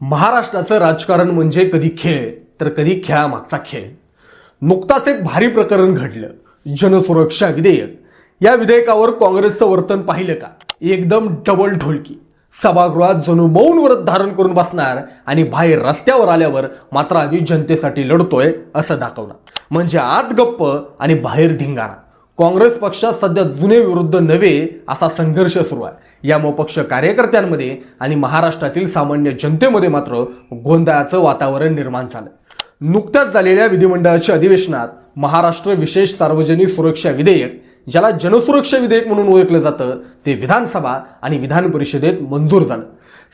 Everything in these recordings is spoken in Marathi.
महाराष्ट्राचं राजकारण म्हणजे कधी खेळ तर कधी खेळामागचा खेळ. नुकताच एक भारी प्रकरण घडलं जनसुरक्षा विधेयक. या विधेयकावर काँग्रेसचं वर्तन पाहिलं का? एकदम डबल ढोलकी. सभागृहात जणू मौन व्रत धारण करून बसणार आणि बाहेर रस्त्यावर आल्यावर मात्र आम्ही जनतेसाठी लढतोय असं दाखवणार. म्हणजे आत गप्प आणि बाहेर धिंगाणा. काँग्रेस पक्षात सध्या जुने विरुद्ध नवे असा संघर्ष सुरू आहे. या मोपक्ष कार्यकर्त्यांमध्ये आणि महाराष्ट्रातील सामान्य जनतेमध्ये मात्र गोंधळाचं वातावरण निर्माण झालं नुकत्याच झालेल्या विधिमंडळाच्या अधिवेशनात महाराष्ट्र विशेष सार्वजनिक सुरक्षा विधेयक ज्याला जनसुरक्षा विधेयक म्हणून ओळखलं जातं ते विधानसभा आणि विधान परिषदेत मंजूर झालं.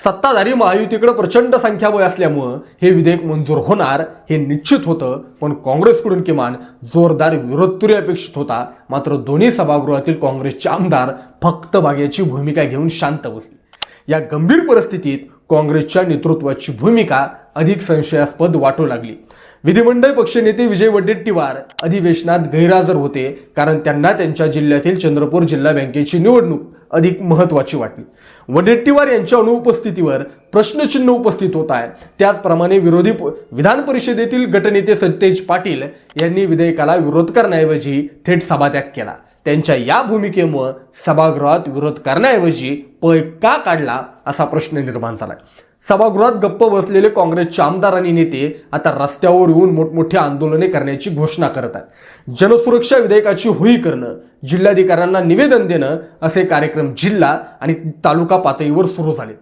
सत्ताधारी महायुतीकडे प्रचंड संख्याबळ असल्यामुळं हे विधेयक मंजूर होणार हे निश्चित होतं पण काँग्रेसकडून किमान जोरदार विरोध तरी अपेक्षित होता. मात्र दोन्ही सभागृहातील काँग्रेसचे आमदार फक्त बागेची भूमिका घेऊन शांत बसले. या गंभीर परिस्थितीत काँग्रेसच्या नेतृत्वाची भूमिका अधिक संशयास्पद वाटू लागली. विधिमंडळ पक्षनेते विजय वडेट्टीवार अधिवेशनात गैरहजर होते कारण त्यांना त्यांच्या जिल्ह्यातील चंद्रपूर जिल्हा बँकेची निवडणूक अधिक महत्वाची वाटली. वडेट्टीवार यांच्या अनुपस्थितीवर प्रश्नचिन्ह उपस्थित होत आहे. त्याचप्रमाणे विरोधी विधान परिषदेतील गटनेते सतेज पाटील यांनी विधेयकाला विरोध करण्याऐवजी थेट सभात्याग केला. त्यांच्या या भूमिकेमुळे सभागृहात विरोध करण्याऐवजी पळ का काढला असा प्रश्न निर्माण झालाय. सभागृहात गप्प बसलेले काँग्रेसचे आमदार आणि नेते आता रस्त्यावर येऊन मोठमोठी आंदोलने करण्याची घोषणा करत आहेत. जनसुरक्षा विधेयकाची होई करणं जिल्हाधिकाऱ्यांना निवेदन देणं असे कार्यक्रम जिल्हा आणि तालुका पातळीवर सुरू झाले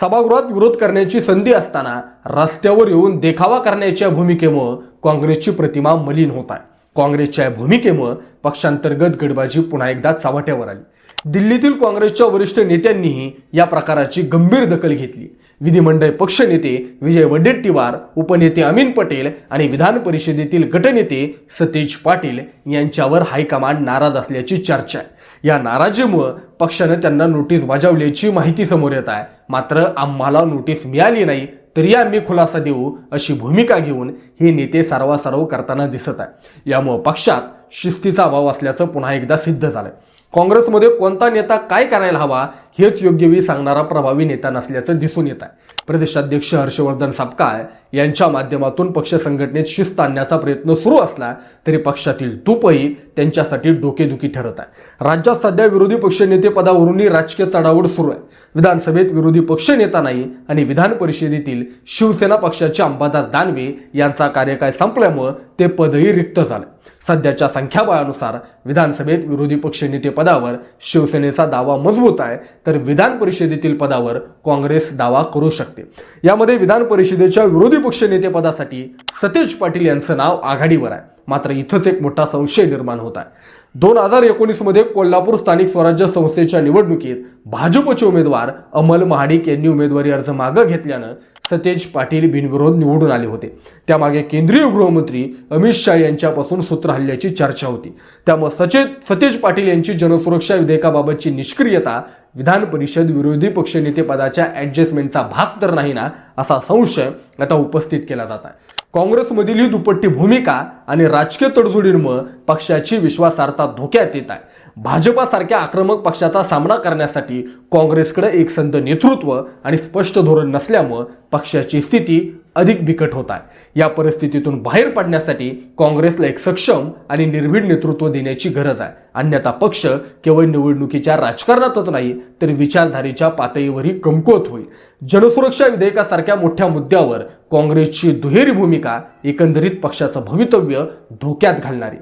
सभागृहात विरोध करण्याची संधी असताना रस्त्यावर येऊन देखावा करण्याच्या भूमिकेमुळे काँग्रेसची प्रतिमा मलिन होत आहे. काँग्रेसच्या या भूमिकेमुळे पक्षांतर्गत गडबाजी पुन्हा एकदा चावट्यावर आली. दिल्लीतील काँग्रेसच्या वरिष्ठ नेत्यांनीही या प्रकाराची गंभीर दखल घेतली. विधिमंडळ पक्षनेते विजय वडेट्टीवार उपनेते अमीन पटेल आणि विधान परिषदेतील गटनेते सतेज पाटील यांच्यावर हायकमांड नाराज असल्याची चर्चा आहे. या नाराजीमुळं पक्षानं त्यांना नोटीस बजावल्याची माहिती समोर येत आहे. मात्र आम्हाला नोटीस मिळाली नाही तरी आम्ही खुलासा देऊ अशी भूमिका घेऊन हे नेते सर्वासर्व करताना दिसत आहे. यामुळं पक्षात शिस्तीचा अभाव असल्याचं पुन्हा एकदा सिद्ध झालंय. काँग्रेसमध्ये कोणता नेता काय करायला हवा हेच योग्य वेळी सांगणारा प्रभावी नेता नसल्याचं दिसून येत आहे. प्रदेशाध्यक्ष हर्षवर्धन सपकाळ यांच्या माध्यमातून पक्ष संघटनेत शिस्त आणण्याचा प्रयत्न सुरू असला तरी पक्षातील तूपही त्यांच्यासाठी डोकेदुखी ठरत आहे. राज्यात सध्या विरोधी पक्षनेते पदावरूनही राजकीय चढावड सुरू आहे. विधानसभेत विरोधी पक्षनेता नाही आणि विधान परिषदेतील शिवसेना पक्षाचे अंबादास दानवे यांचा कार्यकाळ संपल्यामुळं ते पदही रिक्त झालं. सध्याच्या संख्याबळानुसार विधानसभेत विरोधी पक्षनेते पदावर शिवसेनेचा दावा मजबूत आहे. तर विधान परिषदेतील पदावर काँग्रेस दावा करू शकते. यामध्ये विधान परिषदेच्या विरोधी पक्षनेतेपदासाठी सतेज पाटील यांचं नाव आघाडीवर आहे. मात्र इथंच एक मोठा संशय निर्माण होत आहे. दोन हजार एकोणीसमध्ये कोल्हापूर स्थानिक स्वराज्य संस्थेच्या निवडणुकीत भाजपचे उमेदवार अमल महाडिक यांनी उमेदवारी अर्ज मागं घेतल्यानं सतेज पाटील बिनविरोध निवडून आले होते. त्यामागे केंद्रीय गृहमंत्री अमित शहा यांच्यापासून सूत्र हल्ल्याची चर्चा होती. त्यामुळे सचेत सतेज पाटील यांची जनसुरक्षा विधेयकाबाबतची निष्क्रियता विधान परिषद विरोधी पक्षनेतेपदाच्या ॲडजस्टमेंटचा भाग तर नाही ना असा संशय आता उपस्थित केला जात आहे. काँग्रेसमधील ही दुपट्टी भूमिका आणि राजकीय तडजोडींमुळे पक्षाची विश्वासार्हता धोक्यात येत आहे. भाजपासारख्या आक्रमक पक्षाचा सामना करण्यासाठी काँग्रेसकडे एक संध नेतृत्व आणि स्पष्ट धोरण नसल्यामुळं पक्षाची स्थिती अधिक बिकट होत आहे. या परिस्थितीतून बाहेर पडण्यासाठी काँग्रेसला एक सक्षम आणि निर्भीड नेतृत्व देण्याची गरज आहे. अन्यथा पक्ष केवळ निवडणुकीच्या राजकारणातच नाही तर विचारधारेच्या पातळीवरही कमकुवत होईल. जनसुरक्षा विधेयकासारख्या मोठ्या मुद्द्यावर काँग्रेसची दुहेरी भूमिका एकंदरीत पक्षाचं भवितव्य धोक्यात घालणारी.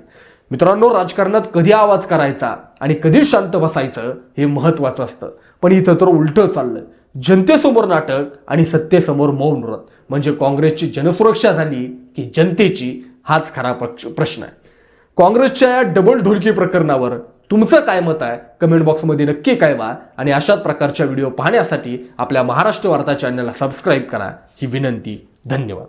मित्रांनो राजकारणात कधी आवाज करायचा आणि कधी शांत बसायचं हे महत्वाचं असतं. पण इथं तर उलटं चाललंय. जनतेसमोर नाटक आणि सत्तेसमोर मौन व्रत. म्हणजे काँग्रेसची जनसुरक्षा झाली की जनतेची हाच खरा प्रश्न आहे. काँग्रेसच्या या डबल ढोलकी प्रकरणावर तुमचं काय मत आहे? कमेंट बॉक्समध्ये नक्की कळवा आणि अशाच प्रकारच्या व्हिडिओ पाहण्यासाठी आपल्या महाराष्ट्र वार्ता चॅनलला सबस्क्राईब करा. ही विनंती. धन्यवाद.